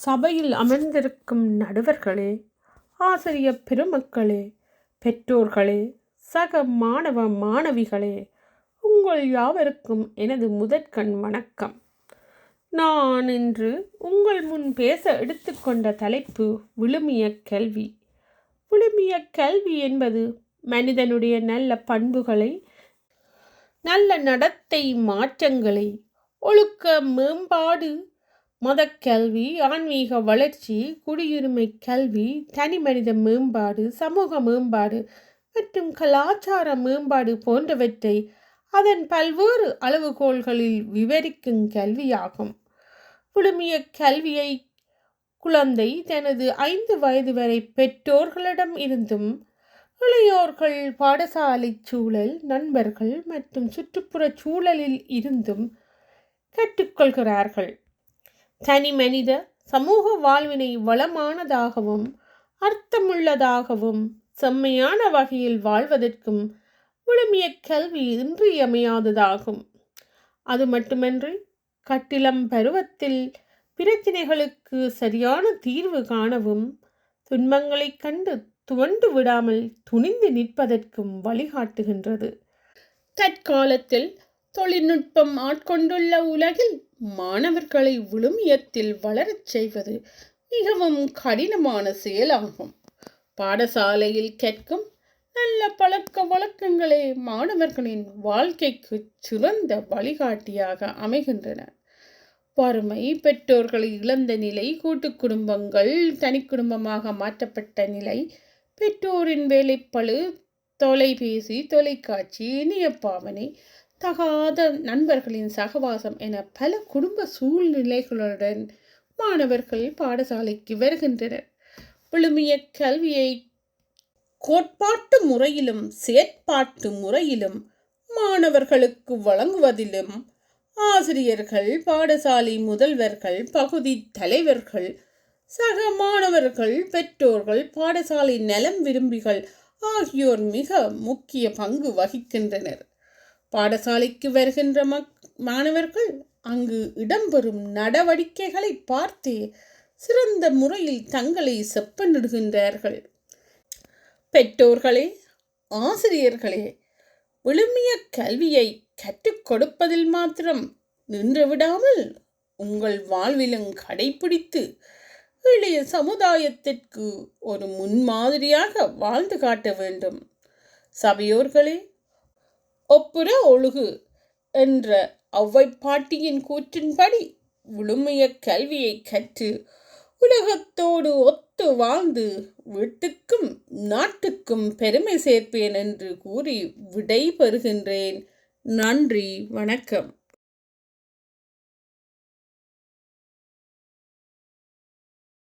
சபையில் அமர்ந்திருக்கும் நடுவர்களே ஆசிரிய பெருமக்களே பெற்றோர்களே சக மாணவ மாணவிகளே உங்கள் யாவருக்கும் எனது முதற்கண் வணக்கம். நான் இன்று உங்கள் முன் பேச எடுத்துக்கொண்ட தலைப்பு விழுமிய கல்வி. விழுமிய கல்வி என்பது மனிதனுடைய நல்ல பண்புகளை நல்ல நடத்தை மாற்றங்களை ஒழுக்க மேம்பாடு மதக்கல்வி ஆன்மீக வளர்ச்சி குடியுரிமை கல்வி தனி மனித மேம்பாடு சமூக மேம்பாடு மற்றும் கலாச்சார மேம்பாடு போன்றவற்றை அதன் பல்வேறு அளவுகோல்களில் விவரிக்கும் கல்வியாகும். புழுமிய கல்வியை குழந்தை தனது ஐந்து வயது வரை பெற்றோர்களிடம் இருந்தும் இளையோர்கள் பாடசாலை சூழல் நண்பர்கள் மற்றும் சுற்றுப்புற சூழலில் இருந்தும் கற்றுக்கொள்கிறார்கள். தனி மனித சமூக வாழ்வினை வளமானதாகவும் அர்த்தமுள்ளதாகவும் செம்மையான வகையில் வாழ்வதற்கும் முழுமைய கல்வி இன்றியமையாததாகும். அது மட்டுமன்றி கட்டிலம் பருவத்தில் பிரச்சினைகளுக்கு சரியான தீர்வு காணவும் துன்பங்களைக் கண்டு துவண்டு விடாமல் துணிந்து நிற்பதற்கும் வழிகாட்டுகின்றது. தற்காலத்தில் தொழில்நுட்பம் ஆட்கொண்டுள்ள உலகில் மாணவர்களை விழுமியத்தில் வளரச் செய்வது மிகவும் கடினமான செயலாகும். பாடசாலையில் கேட்கும் நல்ல பழக்க வழக்கங்களே மாணவர்களின் வாழ்க்கைக்கு சிறந்த வழிகாட்டியாக அமைகின்றன. வறுமை பெற்றோர்களை இழந்த நிலை கூட்டு குடும்பங்கள் தனி குடும்பமாக மாற்றப்பட்ட நிலை பெற்றோரின் வேலைப்பழு தொலைபேசி தொலைக்காட்சி இணைய பாவனை தகாத நண்பர்களின் சகவாசம் என பல குடும்ப சூழ்நிலைகளுடன் மாணவர்கள் பாடசாலைக்கு வருகின்றனர். விழுமிய கல்வியை கோட்பாட்டு முறையிலும் செயற்பாட்டு முறையிலும் மாணவர்களுக்கு வழங்குவதிலும் ஆசிரியர்கள் பாடசாலை முதல்வர்கள் பகுதி தலைவர்கள் சக மாணவர்கள் பெற்றோர்கள் பாடசாலை நலம் விரும்பிகள் ஆகியோர் மிக முக்கிய பங்கு வகிக்கின்றனர். பாடசாலைக்கு வருகின்ற மக் மாணவர்கள் அங்கு இடம்பெறும் நடவடிக்கைகளை பார்த்தே சிறந்த முறையில் தங்களை செப்பனிடுகின்றார்கள். பெற்றோர்களே ஆசிரியர்களே விழுமிய கல்வியை கற்றுக் கொடுப்பதில் மாத்திரம் நின்று விடாமல் உங்கள் வாழ்விலும் கடைபிடித்து இளைய சமுதாயத்திற்கு ஒரு முன்மாதிரியாக வாழ்ந்து காட்ட வேண்டும். சபையோர்களே ஒப்புர ஒழுகு என்ற ஒளவை பாட்டியின் கூற்றின்படி விழுமைய கல்வியை கற்று உலகத்தோடு ஒத்து வாழ்ந்து வீட்டுக்கும் நாட்டுக்கும் பெருமை சேர்ப்பேன் என்று கூறி விடை பெறுகின்றேன் நன்றி வணக்கம்.